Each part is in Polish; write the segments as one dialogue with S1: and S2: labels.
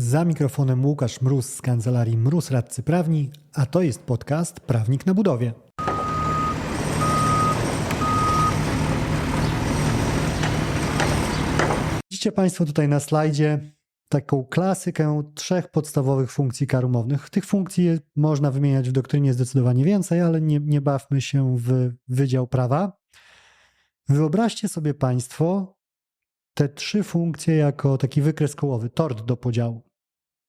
S1: Za mikrofonem Łukasz Mróz z kancelarii Mróz Radcy Prawni, a to jest podcast Prawnik na budowie. Widzicie Państwo tutaj na slajdzie taką klasykę trzech podstawowych funkcji kar umownych. Tych funkcji można wymieniać w doktrynie zdecydowanie więcej, ale nie, nie bawmy się w Wydział Prawa. Wyobraźcie sobie Państwo te trzy funkcje jako taki wykres kołowy, tort do podziału.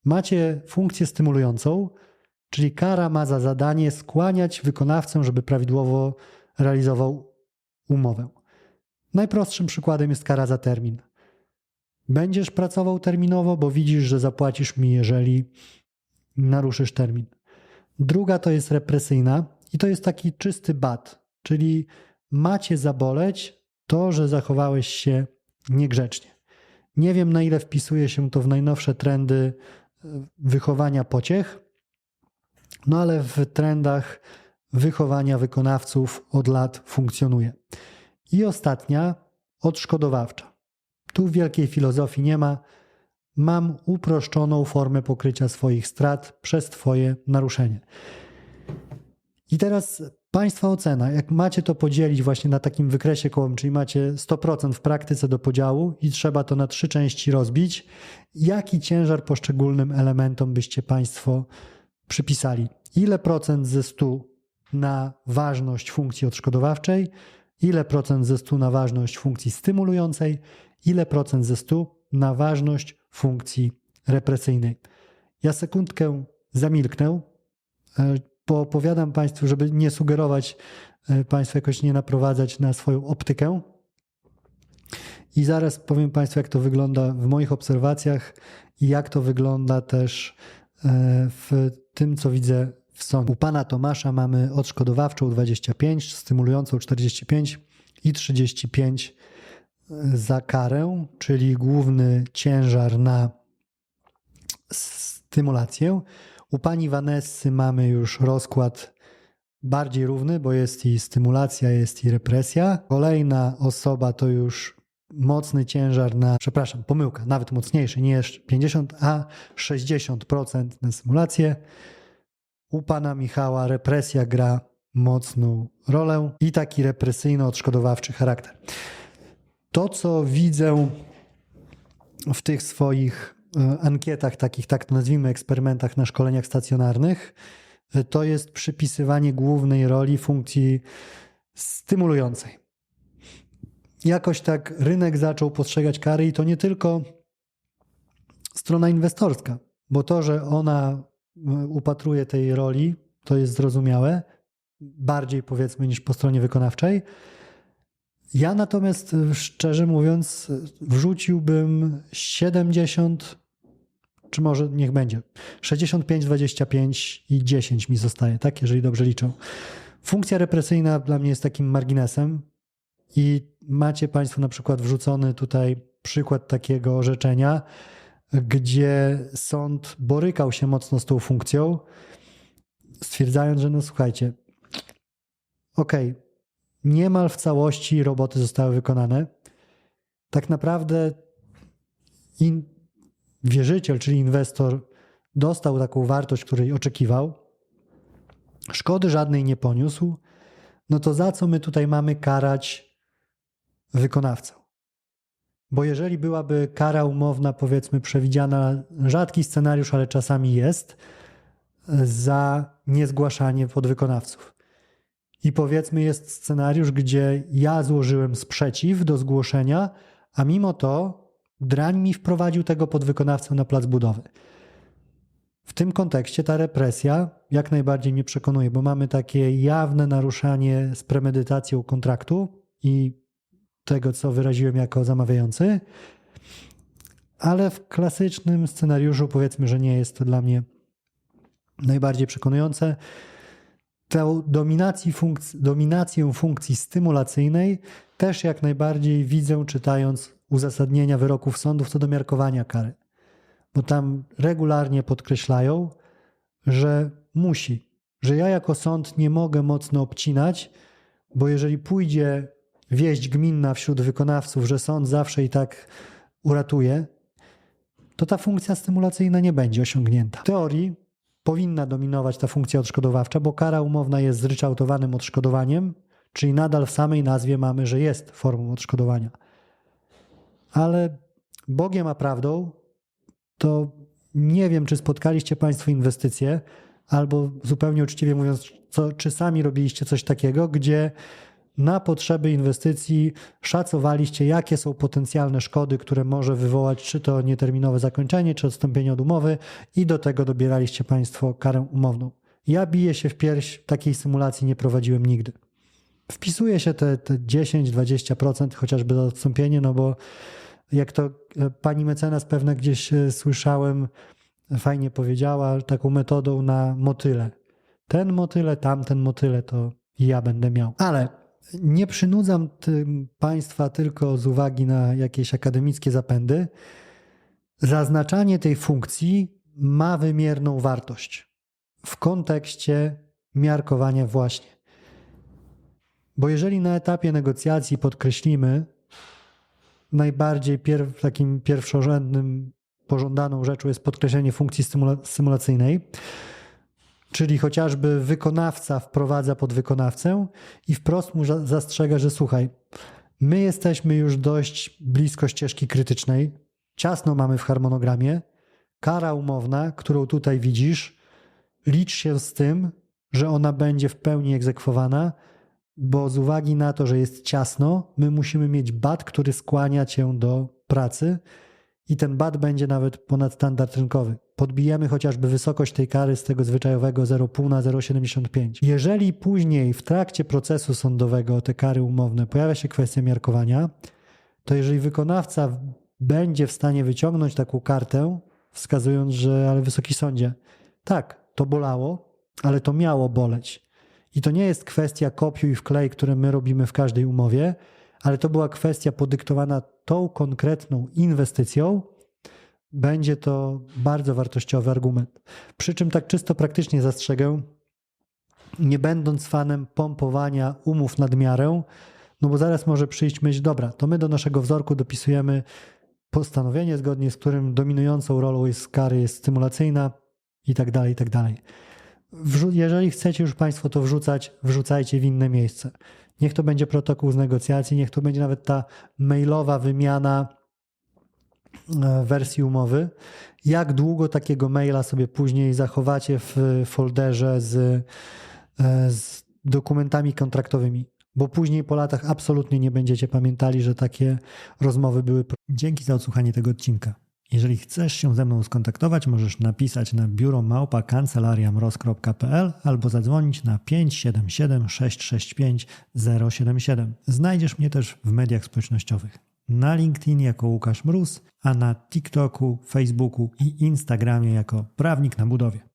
S1: Macie funkcję stymulującą, czyli kara ma za zadanie skłaniać wykonawcę, żeby prawidłowo realizował umowę. Najprostszym przykładem jest kara za termin. Będziesz pracował terminowo, bo widzisz, że zapłacisz mi, jeżeli naruszysz termin. Druga to jest represyjna i to jest taki czysty bat, czyli macie zaboleć to, że zachowałeś się niegrzecznie. Nie wiem, na ile wpisuje się to w najnowsze trendy wychowania pociech, no ale w trendach wychowania wykonawców od lat funkcjonuje. I ostatnia, odszkodowawcza. Tu wielkiej filozofii nie ma. Mam uproszczoną formę pokrycia swoich strat przez Twoje naruszenie. I teraz Państwa ocena, jak macie to podzielić właśnie na takim wykresie kołem, czyli macie 100% w praktyce do podziału i trzeba to na trzy części rozbić, jaki ciężar poszczególnym elementom byście Państwo przypisali? Ile procent ze 100 na ważność funkcji odszkodowawczej, ile procent ze 100 na ważność funkcji stymulującej, ile procent ze 100 na ważność funkcji represyjnej. Ja sekundkę zamilknę, poopowiadam Państwu, żeby nie sugerować e, Państwu jakoś nie naprowadzać na swoją optykę. I zaraz powiem Państwu, jak to wygląda w moich obserwacjach i jak to wygląda też e, w tym, co widzę w sądzie. U pana Tomasza mamy odszkodowawczą 25, stymulującą 45 i 35 e, za karę, czyli główny ciężar na stymulację. U pani Vanessy mamy już rozkład bardziej równy, bo jest i stymulacja, jest i represja. Kolejna osoba to już mocny ciężar na, przepraszam, pomyłka, nawet mocniejszy, nie 50, a 60% na stymulację. U pana Michała represja gra mocną rolę i taki represyjno-odszkodowawczy charakter. To, co widzę w tych swoich ankietach, takich tak to nazwijmy eksperymentach na szkoleniach stacjonarnych, e, to jest przypisywanie głównej roli funkcji stymulującej. Jakoś tak rynek zaczął postrzegać kary i to nie tylko strona inwestorska, bo to, że ona e, upatruje tej roli, to jest zrozumiałe, bardziej powiedzmy niż po stronie wykonawczej. Ja natomiast szczerze mówiąc wrzuciłbym 70 czy może niech będzie 65, 25 i 10 mi zostaje, tak, jeżeli dobrze liczę. Funkcja represyjna dla mnie jest takim marginesem i macie Państwo na przykład wrzucony tutaj przykład takiego orzeczenia, gdzie sąd borykał się mocno z tą funkcją, stwierdzając, że no słuchajcie, okej, okay, niemal w całości roboty zostały wykonane. Tak naprawdę in, wierzyciel, czyli inwestor, dostał taką wartość, której oczekiwał, szkody żadnej nie poniósł, no to za co my tutaj mamy karać wykonawcę? Bo jeżeli byłaby kara umowna, powiedzmy, przewidziana, rzadki scenariusz, ale czasami jest, za niezgłaszanie podwykonawców. I powiedzmy, jest scenariusz, gdzie ja złożyłem sprzeciw do zgłoszenia, a mimo to Drań mi wprowadził tego podwykonawcę na plac budowy. W tym kontekście ta represja jak najbardziej mnie przekonuje, bo mamy takie jawne naruszanie z premedytacją kontraktu i tego, co wyraziłem jako zamawiający, ale w klasycznym scenariuszu powiedzmy, że nie jest to dla mnie najbardziej przekonujące. Tę dominacji funkcji, dominację funkcji stymulacyjnej też jak najbardziej widzę, czytając uzasadnienia wyroków sądów co do miarkowania kary. Bo tam regularnie podkreślają, że musi, że ja jako sąd nie mogę mocno obcinać, bo jeżeli pójdzie wieść gminna wśród wykonawców, że sąd zawsze i tak uratuje, to ta funkcja stymulacyjna nie będzie osiągnięta. W teorii powinna dominować ta funkcja odszkodowawcza, bo kara umowna jest zryczałtowanym odszkodowaniem, czyli nadal w samej nazwie mamy, że jest formą odszkodowania. Ale Bogiem a prawdą to nie wiem, czy spotkaliście Państwo inwestycje, albo zupełnie uczciwie mówiąc, co, czy sami robiliście coś takiego, gdzie na potrzeby inwestycji szacowaliście, jakie są potencjalne szkody, które może wywołać czy to nieterminowe zakończenie, czy odstąpienie od umowy, i do tego dobieraliście Państwo karę umowną. Ja biję się w pierś, takiej symulacji nie prowadziłem nigdy. Wpisuje się te, te 10-20% chociażby za odstąpienie, no bo jak to e, pani mecenas pewne gdzieś e, słyszałem, fajnie powiedziała, taką metodą na motyle. Ten motyle, tamten motyle to ja będę miał. Ale nie przynudzam tym Państwa tylko z uwagi na jakieś akademickie zapędy. Zaznaczanie tej funkcji ma wymierną wartość w kontekście miarkowania właśnie. Bo jeżeli na etapie negocjacji podkreślimy najbardziej pier takim pierwszorzędnym pożądaną rzeczą jest podkreślenie funkcji stymula stymulacyjnej, czyli chociażby wykonawca wprowadza podwykonawcę i wprost mu zastrzega, że słuchaj, my jesteśmy już dość blisko ścieżki krytycznej, ciasno mamy w harmonogramie, kara umowna, którą tutaj widzisz, licz się z tym, że ona będzie w pełni egzekwowana, bo z uwagi na to, że jest ciasno, my musimy mieć bat, który skłania cię do pracy i ten bat będzie nawet ponad standard rynkowy. Podbijemy chociażby wysokość tej kary z tego zwyczajowego 0,5 na 0,75. Jeżeli później w trakcie procesu sądowego te kary umowne pojawia się kwestia miarkowania, to jeżeli wykonawca będzie w stanie wyciągnąć taką kartę, wskazując, że ale wysoki sądzie, tak, to bolało, ale to miało boleć. I to nie jest kwestia kopiuj wklej, które my robimy w każdej umowie, ale to była kwestia podyktowana tą konkretną inwestycją, będzie to bardzo wartościowy argument. Przy czym tak czysto praktycznie zastrzegę, nie będąc fanem pompowania umów nad miarę, no bo zaraz może przyjść myśl, dobra, to my do naszego wzorku dopisujemy postanowienie, zgodnie z którym dominującą rolą jest kary jest stymulacyjna i tak dalej, i tak dalej. Jeżeli chcecie już Państwo to wrzucać, wrzucajcie w inne miejsce. Niech to będzie protokół z negocjacji, niech to będzie nawet ta mailowa wymiana wersji umowy. Jak długo takiego maila sobie później zachowacie w folderze z, e, z dokumentami kontraktowymi? Bo później po latach absolutnie nie będziecie pamiętali, że takie rozmowy były. Dzięki za odsłuchanie tego odcinka. Jeżeli chcesz się ze mną skontaktować, możesz napisać na biuro małpa kancelariamroz.pl albo zadzwonić na 577 665 077. Znajdziesz mnie też w mediach społecznościowych. Na LinkedIn jako Łukasz Mróz, a na TikToku, Facebooku i Instagramie jako Prawnik na Budowie.